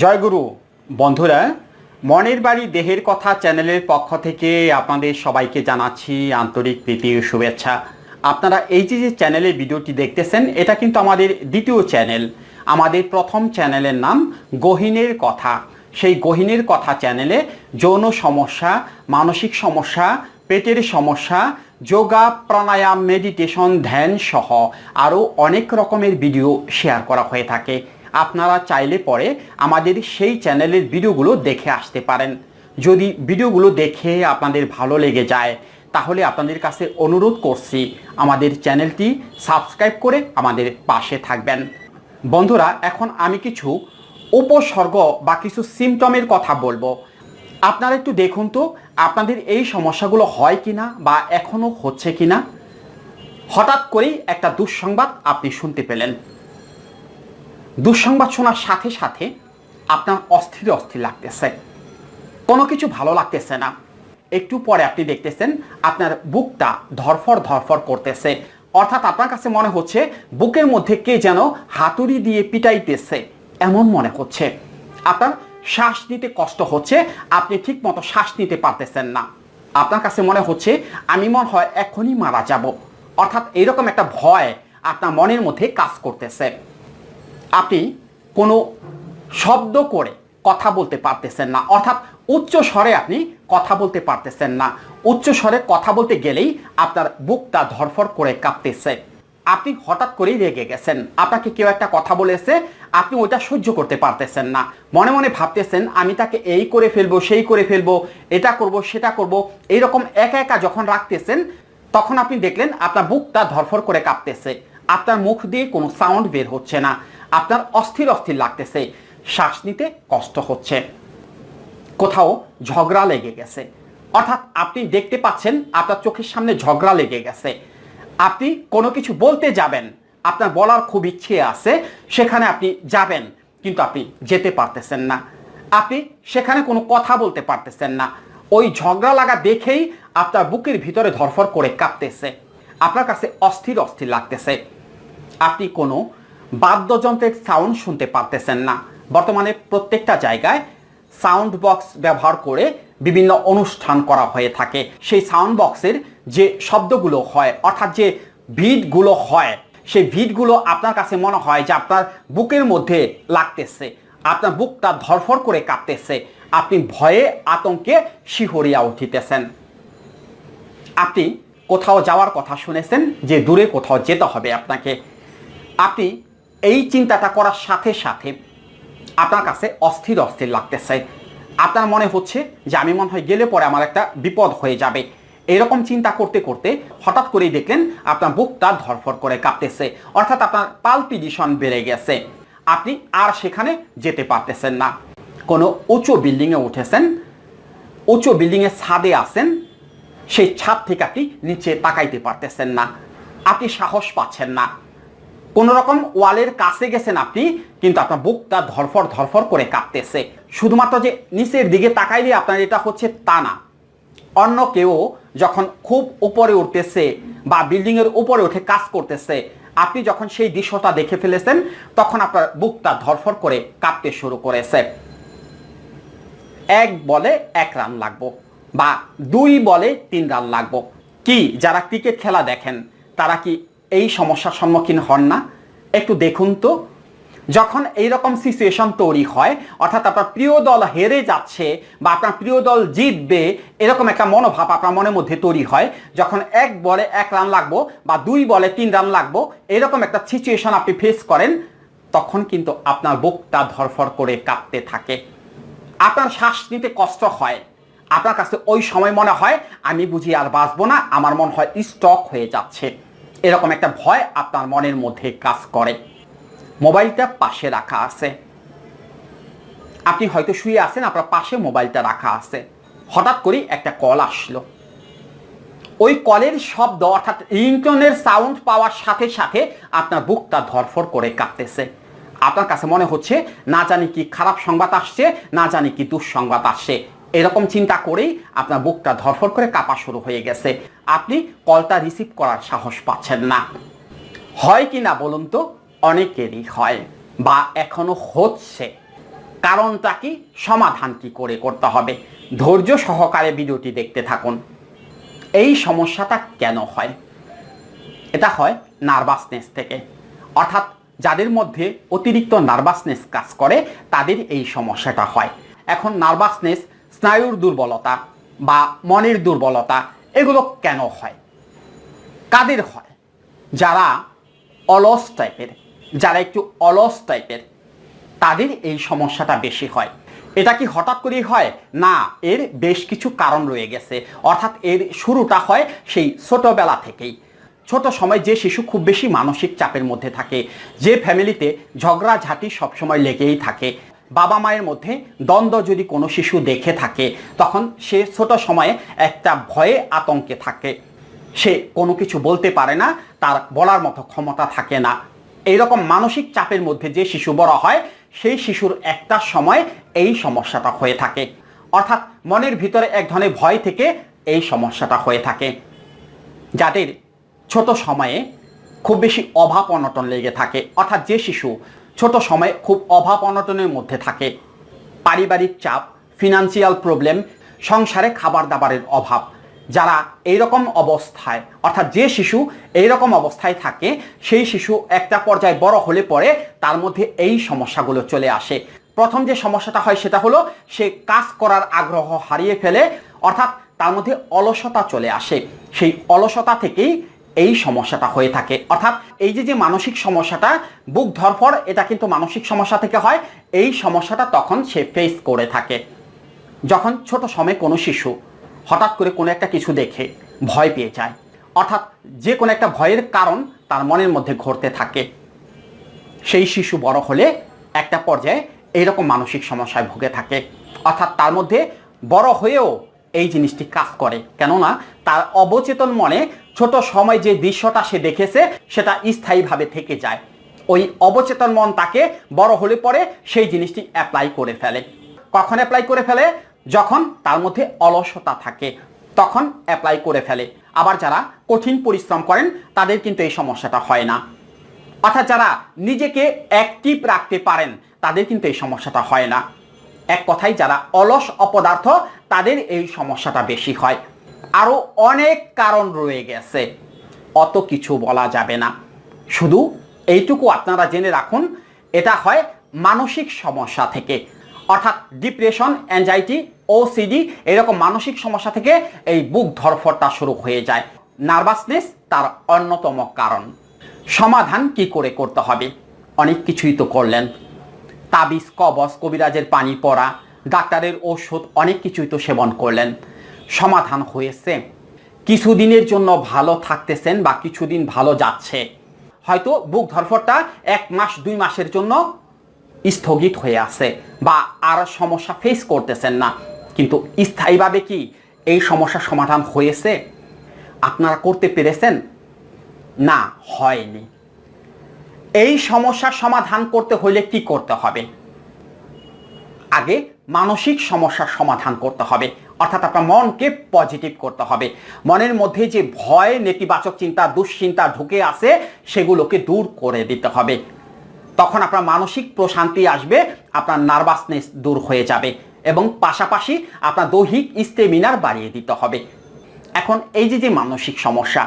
জয়গুরু বন্ধুরা, মনের বাড়ি দেহের কথা চ্যানেলের পক্ষ থেকে আপনাদের সবাইকে জানাচ্ছি আন্তরিক প্রীতি ও শুভেচ্ছা। আপনারা এই যে যে চ্যানেলের ভিডিওটি দেখতেছেন, এটা কিন্তু আমাদের দ্বিতীয় চ্যানেল। আমাদের প্রথম চ্যানেলের নাম গহিনের কথা। সেই গহিনের কথা চ্যানেলে যৌন সমস্যা, মানসিক সমস্যা, পেটের সমস্যা, যোগা, প্রাণায়াম, মেডিটেশন, ধ্যান সহ আরও অনেক রকমের ভিডিও শেয়ার করা হয়ে থাকে। আপনারা চাইলে পরে আমাদের সেই চ্যানেলের ভিডিওগুলো দেখে আসতে পারেন। যদি ভিডিওগুলো দেখে আপনাদের ভালো লেগে যায়, তাহলে আপনাদের কাছে অনুরোধ করছি আমাদের চ্যানেলটি সাবস্ক্রাইব করে আমাদের পাশে থাকবেন। বন্ধুরা, এখন আমি কিছু উপসর্গ বা কিছু সিমটমের কথা বলব। আপনারা একটু দেখুন তো, আপনাদের এই সমস্যাগুলো হয় কিনা বা এখনও হচ্ছে কিনা? হঠাৎ করেই একটা দুঃসংবাদ আপনি শুনতে পেলেন। দুঃসংবাদ শোনার সাথে সাথে আপনার অস্থির অস্থির লাগতেছে। কোনো কিছু ভালো লাগতেছে না। একটু পরে আপনি দেখতেছেন আপনার বুকটা ধরফর ধরফর করতেছে। অর্থাৎ আপনার কাছে মনে হচ্ছে বুকের মধ্যে কে যেন হাতুড়ি দিয়ে পিটাইতেছে, এমন মনে হচ্ছে। আপনার শ্বাস নিতে কষ্ট হচ্ছে, আপনি ঠিক মতো শ্বাস নিতে পারতেছেন না। আপনার কাছে মনে হচ্ছে আমি মনে হয় এখনই মারা যাব। অর্থাৎ এরকম একটা ভয় আপনার মনের মধ্যে কাজ করতেছে। আপনি কোনো শব্দ করে কথা বলতে পারতেছেন না। অর্থাৎ উচ্চ স্বরে আপনি কথা বলতে পারতেছেন না। উচ্চ স্বরে কথা বলতে গেলেই আপনার বুকটা ধরফর করে কাঁপতেছে। আপনি হঠাৎ করেই রেগে গেছেন। আপনাকে কেউ একটা কথা বলেছে, আপনি ওইটা সহ্য করতে পারতেছেন না। মনে মনে ভাবতেছেন, আমি তাকে এই করে ফেলব, সেই করে ফেলব, এটা করব, সেটা করব এইরকম একা একা যখন রাখতেছেন, তখন আপনি দেখলেন আপনার বুকটা ধরফর করে কাঁপতেছে। আপনার মুখ দিয়ে কোনো সাউন্ড বের হচ্ছে না। আপনার অস্থির অস্থির লাগতেছে। শ্বাস নিতে কষ্ট হচ্ছে। কোথাও ঝগড়া লেগে গেছে। অর্থাৎ আপনি দেখতে পাচ্ছেন আপনার চোখের সামনে ঝগড়া লেগে গেছে। আপনি কোনো কিছু বলতে যাবেন, আপনার বলার খুব ইচ্ছে আছে, সেখানে আপনি যাবেন, কিন্তু আপনি যেতে পারতেছেন না। আপনি সেখানে কোনো কথা বলতে পারতেছেন না। ওই ঝগড়া লাগা দেখেই আপনার বুকের ভিতরে ধরফর করে কাঁপতেছে। আপনার কাছে অস্থির অস্থির লাগতেছে। আপনি কোনো বাদ্যযন্ত্রের সাউন্ড শুনতে পারতেছেন না। বর্তমানে প্রত্যেকটা জায়গায় সাউন্ড বক্স ব্যবহার করে বিভিন্ন অনুষ্ঠান করা হয়ে থাকে। সেই সাউন্ড বক্সের যে শব্দগুলো হয়, অর্থাৎ যে ভিটগুলো হয়, সেই ভিটগুলো আপনার কাছে মনে হয় যে আপনার বুকের মধ্যে লাগতেছে। আপনার বুকটা ধরফর করে কাঁপতেছে। আপনি ভয়ে আতঙ্কে শিহরিয়া উঠিতেছেন। আপনি কোথাও যাওয়ার কথা শুনেছেন যে দূরে কোথাও যেতে হবে আপনাকে। আপনি এই চিন্তাটা করার সাথে সাথে আপনার কাছে অস্থির অস্থির লাগতেছে। আপনার মনে হচ্ছে যে আমি মনে হয় গেলে পরে আমার একটা বিপদ হয়ে যাবে। এরকম চিন্তা করতে করতে হঠাৎ করেই দেখলেন আপনার বুকটা ধরফর করে কাঁপতেছে। অর্থাৎ আপনার পালপিডিশন বেড়ে গেছে। আপনি আর সেখানে যেতে পারতেছেন না। কোনো উঁচু বিল্ডিংয়ে উঠেছেন, উঁচু বিল্ডিংয়ের ছাদে আছেন, সেই ছাদ থেকে আপনি নিচে তাকাইতে পারতেছেন না। আপনি সাহস পাচ্ছেন না। কোন রকম ওয়ালের কাছে গেছেন আপনি, কিন্তু আপনার বুকটা ধরফর ধরফর করে কাঁপতেছে। শুধুমাত্র যে নিচের দিকে তাকাইলে আপনার এটা হচ্ছে তা না। অন্য কেউ যখন খুব উপরে উঠতেছে বা বিল্ডিং এর উপরে উঠে কাজ করতেছে, আপনি যখন সেই দৃশ্যটা দেখে ফেলেছেন, তখন আপনার বুকটা ধরফর করে কাঁপতে শুরু করেছে। এক বলে এক রান লাগবো বা দুই বলে তিন রান লাগবো। কি, যারা ক্রিকেট খেলা দেখেন, তারা কি এই সমস্যার সম্মুখীন হন না। একটু দেখুন তো। যখন এই রকম সিচুয়েশন তৈরি হয়, অর্থাৎ আপনার প্রিয় দল হেরে যাচ্ছে বা আপনার প্রিয় দল জিতবে, এরকম একটা মনোভাব আপনার মনের মধ্যে তৈরি হয়। যখন এক বলে এক রান লাগবো বা দুই বলে তিন রান লাগবো, এরকম একটা সিচুয়েশন আপনি ফেস করেন, তখন কিন্তু আপনার বুকটা ধরফর করে কাঁপতে থাকে। আপনার শ্বাস নিতে কষ্ট হয়। আপনার কাছে ওই সময় মনে হয়, আমি বুঝি আর বাঁচবো না, আমার মনে হয় স্টক হয়ে যাচ্ছে। এরকম একটা ভয় আপনার মনের মধ্যে কাজ করে। মোবাইলটা পাশে রাখা আছে। আপনি হয়তো শুয়ে আছেন, আপনার পাশে মোবাইলটা রাখা আছে। হঠাৎ করে একটা কল আসলো। ওই কলের শব্দ অর্থাৎ রিংটনের সাউন্ড পাওয়ার সাথে সাথে আপনার বুকটা ধরফর করে কাঁপতেছে। আপনার কাছে মনে হচ্ছে, না জানি কি খারাপ সংবাদ আসছে, না জানি কি দুঃসংবাদ আসছে। এরকম চিন্তা করেই আপনার বুকটা ধরফর করে কাঁপা শুরু হয়ে গেছে। আপনি কলটা রিসিভ করার সাহস পাচ্ছেন না। হয় কি না বলুন তো? অনেকেরই হয় বা এখনও হচ্ছে। কারণটা কি? সমাধান কি করে করতে হবে? ধৈর্য সহকারে ভিডিওটি দেখতে থাকুন। এই সমস্যাটা কেন হয়? এটা হয় নার্ভাসনেস থেকে। অর্থাৎ যাদের মধ্যে অতিরিক্ত নার্ভাসনেস কাজ করে, তাদের এই সমস্যাটা হয়। এখন নার্ভাসনেস স্নায়ুর দুর্বলতা বা মনের দুর্বলতা, এগুলো কেন হয়? কাদের হয়? যারা অলস টাইপের যারা একটু অলস টাইপের তাদের এই সমস্যাটা বেশি হয়। এটা কি হঠাৎ করেই হয়? না, এর বেশ কিছু কারণ রয়ে গেছে। অর্থাৎ এর শুরুটা হয় সেই ছোটোবেলা থেকেই। ছোট সময় যে শিশু খুব বেশি মানসিক চাপের মধ্যে থাকে, যে ফ্যামিলিতে ঝগড়াঝাঁটি সবসময় লেগেই থাকে। বাবা মায়ের মধ্যে দ্বন্দ্ব যদি কোনো শিশু দেখে থাকে, তখন সে ছোট সময়ে একটা ভয়ে আতঙ্কে থাকে। সে কোনো কিছু বলতে পারে না, তার বলার মতো ক্ষমতা থাকে না। এইরকম মানসিক চাপের মধ্যে যে শিশু বড় হয়, সেই শিশুর একটা সময় এই সমস্যাটা হয়ে থাকে। অর্থাৎ মনের ভিতরে এক ধরনের ভয় থেকে এই সমস্যাটা হয়ে থাকে। যাদের ছোট সময়ে খুব বেশি অভাব অনটন লেগে থাকে, অর্থাৎ যে শিশু ছোট সময়ে খুব অভাব অনটনের মধ্যে থাকে। পারিবারিক চাপ ফিনান্সিয়াল প্রবলেম সংসারে খাবার দাবারের অভাব। যারা এইরকম অবস্থায়, অর্থাৎ যে শিশু এইরকম অবস্থায় থাকে, সেই শিশু একটা পর্যায়ে বড় হলে পরে তার মধ্যে এই সমস্যাগুলো চলে আসে। প্রথম যে সমস্যাটা হয় সেটা হলো, সে কাজ করার আগ্রহ হারিয়ে ফেলে, অর্থাৎ তার মধ্যে অলসতা চলে আসে। সেই অলসতা থেকেই এই সমস্যাটা হয়ে থাকে। অর্থাৎ এই যে যে মানসিক সমস্যাটা, বুক ধরফর এটা কিন্তু মানসিক সমস্যা থেকে হয়। এই সমস্যাটা তখন সে ফেস করে থাকে। যখন ছোট সময়ে কোনো শিশু হঠাৎ করে কোনো একটা কিছু দেখে, ভয় পেয়ে যায়। অর্থাৎ যে কোনো একটা ভয়ের কারণ তার মনের মধ্যে ঘটতে থাকে। সেই শিশু বড় হলে একটা পর্যায়ে এইরকম মানসিক সমস্যায় ভুগে থাকে। অর্থাৎ তার মধ্যে বড় হয়েও এই জিনিসটি কাজ করে। কেননা তার অবচেতন মনে ছোট সময় যে দৃশ্যটা সে দেখেছে, সেটা স্থায়ীভাবে থেকে যায়। ওই অবচেতন মন তাকে বড় হলে পরে সেই জিনিসটি অ্যাপ্লাই করে ফেলে। কখন অ্যাপ্লাই করে ফেলে? যখন তার মধ্যে অলসতা থাকে, তখন অ্যাপ্লাই করে ফেলে। আবার যারা কঠিন পরিশ্রম করেন, তাদের কিন্তু এই সমস্যাটা হয় না। অর্থাৎ যারা নিজেকে অ্যাক্টিভ রাখতে পারেন, তাদের কিন্তু এই সমস্যাটা হয় না। এক কথায় যারা অলস অপদার্থ, তাদের এই সমস্যাটা বেশি হয়। আরও অনেক কারণ রয়ে গেছে। অত কিছু বলা যাবে না। শুধু এইটুকু আপনারা জেনে রাখুন, এটা হয় মানসিক সমস্যা থেকে। অর্থাৎ ডিপ্রেশন অ্যাংজাইটি ওসিডি এরকম মানসিক সমস্যা থেকে এই বুক ধরফরটা শুরু হয়ে যায়। নার্ভাসনেস তার অন্যতম কারণ। সমাধান কি করে করতে হবে? অনেক কিছুই তো করলেন। তাবিজ, কবজ, কবিরাজের পানি পড়া, ডাক্তারের ওষুধ, অনেক কিছুই তো সেবন করলেন। সমাধান হয়েছে। কিছুদিনের জন্য ভালো থাকতেছেন বা কিছুদিন ভালো যাচ্ছে। হয়তো বুক ধরফরটা এক মাস, দুই মাসের জন্য স্থগিত হয়ে আছে বা আর সমস্যা ফেস করতেছেন না। কিন্তু স্থায়ীভাবে কি এই সমস্যার সমাধান হয়েছে? আপনারা করতে পেরেছেন? না, হয়নি। এই সমস্যার সমাধান করতে হলে কি করতে হবে? আগে মানসিক সমস্যার সমাধান করতে হবে। অর্থাৎ আপনার মনকে পজিটিভ করতে হবে। মনের মধ্যে যে ভয়, নেতিবাচক চিন্তা, দুশ্চিন্তা ঢুকে আসে, সেগুলোকে দূর করে দিতে হবে। তখন আপনার মানসিক প্রশান্তি আসবে, আপনার নার্ভাসনেস দূর হয়ে যাবে এবং পাশাপাশি আপনার দৈহিক স্টেমিনার বাড়িয়ে দিতে হবে। এখন এই যে যে মানসিক সমস্যা,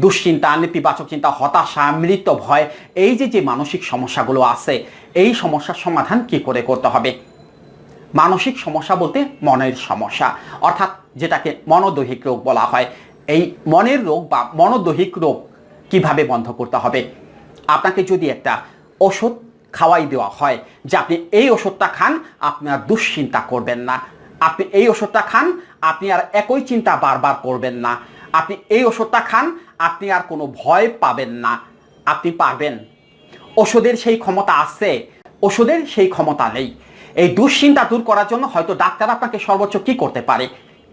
দুশ্চিন্তা, নেতিবাচক চিন্তা, হতাশা, মৃত ভয়, এই যে যে মানসিক সমস্যাগুলো আছে, এই সমস্যার সমাধান কি করে করতে হবে? মানসিক সমস্যা বলতে মনের সমস্যা। অর্থাৎ যেটাকে মনোদৈহিক রোগ বলা হয়। এই মনের রোগ বা মনোদৈহিক রোগ কীভাবে বন্ধ করতে হবে? আপনাকে যদি একটা ওষুধ খাওয়াই দেওয়া হয় যে আপনি এই ওষুধটা খান আপনি আর দুশ্চিন্তা করবেন না। আপনি এই ওষুধটা খান, আপনি আর একই চিন্তা বারবার করবেন না। আপনি এই ওষুধটা খান, আপনি আর কোনো ভয় পাবেন না। আপনি পারবেন। ওষুধের সেই ক্ষমতা আছে, ওষুধের সেই ক্ষমতা নেই। এই দুশ্চিন্তা দূর করার জন্য হয়তো ডাক্তার আপনাকে সর্বোচ্চ কি করতে পারে?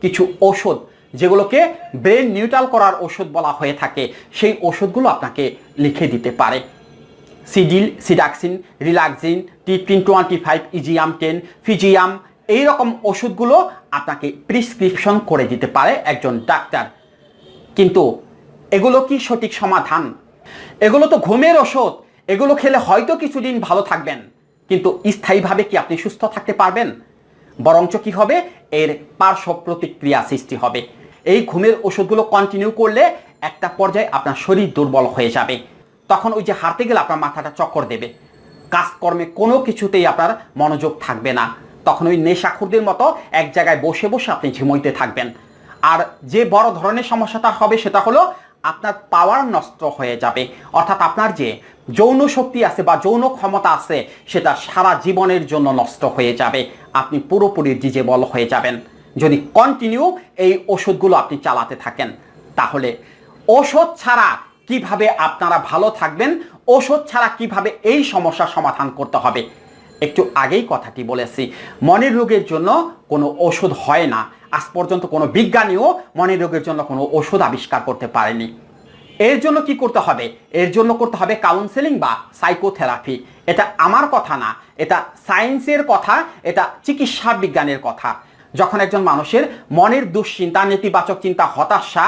কিছু ওষুধ যেগুলোকে ব্রেন নিউট্রাল করার ওষুধ বলা হয়ে থাকে, সেই ওষুধগুলো আপনাকে লিখে দিতে পারে। সিডিল, সিডাক্সিন, রিলাক্সিন টিপিন টোয়েন্টি ফাইভ, ইজিয়াম টেন, ফিজিয়াম এইরকম ওষুধগুলো আপনাকে প্রিসক্রিপশন করে দিতে পারে একজন ডাক্তার। কিন্তু এগুলো কি সঠিক সমাধান? এগুলো তো ঘুমের ওষুধ এগুলো খেলে হয়তো কিছুদিন ভালো থাকবেন। কিন্তু স্থায়ীভাবে কি আপনি সুস্থ থাকতে পারবেন? বরঞ্চ কি হবে? এর পার্শ্ব প্রতিক্রিয়া সৃষ্টি হবে। এই ঘুমের ওষুধগুলো কন্টিনিউ করলে একটা পর্যায়ে আপনার শরীর দুর্বল হয়ে যাবে। তখন ওই যে হারতে গেলে আপনার মাথাটা চক্কর দেবে। কাজকর্মে কোনো কিছুতেই আপনার মনোযোগ থাকবে না। তখন ওই নেশাখুরদের মতো এক জায়গায় বসে বসে আপনি ঝিমইতে থাকবেন। আর যে বড় ধরনের সমস্যাটা হবে সেটা হলো আপনার পাওয়ার নষ্ট হয়ে যাবে। অর্থাৎ আপনার যে যৌন শক্তি আছে বা যৌন ক্ষমতা আছে, সেটা সারা জীবনের জন্য নষ্ট হয়ে যাবে। আপনি পুরোপুরি ডিজেবল হয়ে যাবেন। যদি কন্টিনিউ এই ওষুধগুলো আপনি চালাতে থাকেন, তাহলে ওষুধ ছাড়া কীভাবে আপনারা ভালো থাকবেন, ওষুধ ছাড়া কীভাবে এই সমস্যার সমাধান করতে হবে? একটু আগেই কথাটি বলেছি, মনের রোগের জন্য কোনো ওষুধ হয় না। আজ পর্যন্ত কোনো বিজ্ঞানীও মনের রোগের জন্য কোনো ওষুধ আবিষ্কার করতে পারেনি। এর জন্য কি করতে হবে? এর জন্য করতে হবে কাউন্সেলিং বা সাইকোথেরাপি এটা আমার কথা না, এটা সায়েন্সের কথা, এটা চিকিৎসা বিজ্ঞানের কথা। যখন একজন মানুষের মনের দুশ্চিন্তা, নেতিবাচক চিন্তা, হতাশা,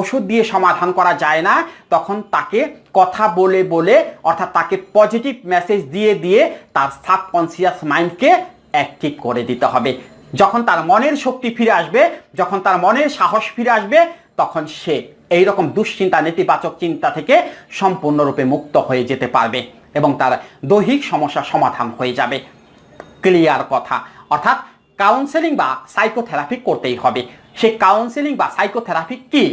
ওষুধ দিয়ে সমাধান করা যায় না, তখন তাকে কথা বলে বলে, অর্থাৎ তাকে পজিটিভ মেসেজ দিয়ে দিয়ে তার সাবকনসিয়াস মাইন্ডকে অ্যাক্টিভ করে দিতে হবে। যখন তার মনের শক্তি ফিরে আসবে, যখন তার মনের সাহস ফিরে আসবে, তখন সে এই রকম দুশ্চিন্তা, নেতিবাচক চিন্তা থেকে সম্পূর্ণরূপে মুক্ত হয়ে যেতে পারবে এবং তার দৈহিক সমস্যা সমাধান হয়ে যাবে। ক্লিয়ার কথা। অর্থাৎ কাউন্সেলিং বা সাইকোথেরাপি করতেই হবে। সেই কাউন্সেলিং বা সাইকোথেরাপি কি?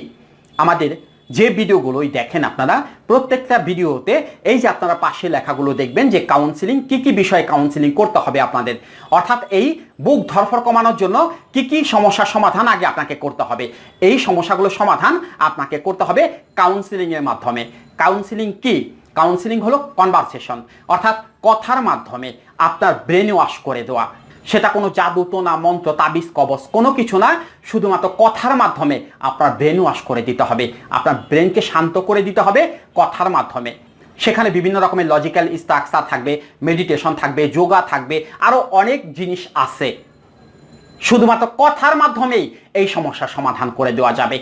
আমাদের যে ভিডিওগুলোই দেখেন আপনারা, প্রত্যেকটা ভিডিওতে এই যে আপনারা পাশে লেখাগুলো দেখবেন যে কাউন্সিলিং কি কি বিষয়ে কাউন্সিলিং করতে হবে আপনাদের। অর্থাৎ এই বুক ধরফর কমানোর জন্য কি কি সমস্যার সমাধান আগে আপনাকে করতে হবে। এই সমস্যাগুলোর সমাধান আপনাকে করতে হবে কাউন্সিলিং এর মাধ্যমে। কাউন্সিলিং কি? কাউন্সিলিং হলো কনভারসেশন অর্থাৎ কথার মাধ্যমে আপনার ব্রেন ওয়াশ করে দেওয়া। সেটা কোনো জাদু না মন্ত্র, তাবিজ, কবচ, কোনো কিছু না, শুধুমাত্র কথার মাধ্যমে আপনার ব্রেন ওয়াশ করে দিতে হবে। আপনার ব্রেনকে শান্ত করে দিতে হবে কথার মাধ্যমে। সেখানে বিভিন্ন রকমের লজিক্যাল স্ট্রাকচার থাকবে মেডিটেশন থাকবে যোগা থাকবে আরও অনেক জিনিস আছে। শুধুমাত্র কথার মাধ্যমেই এই সমস্যার সমাধান করে দেওয়া যাবে।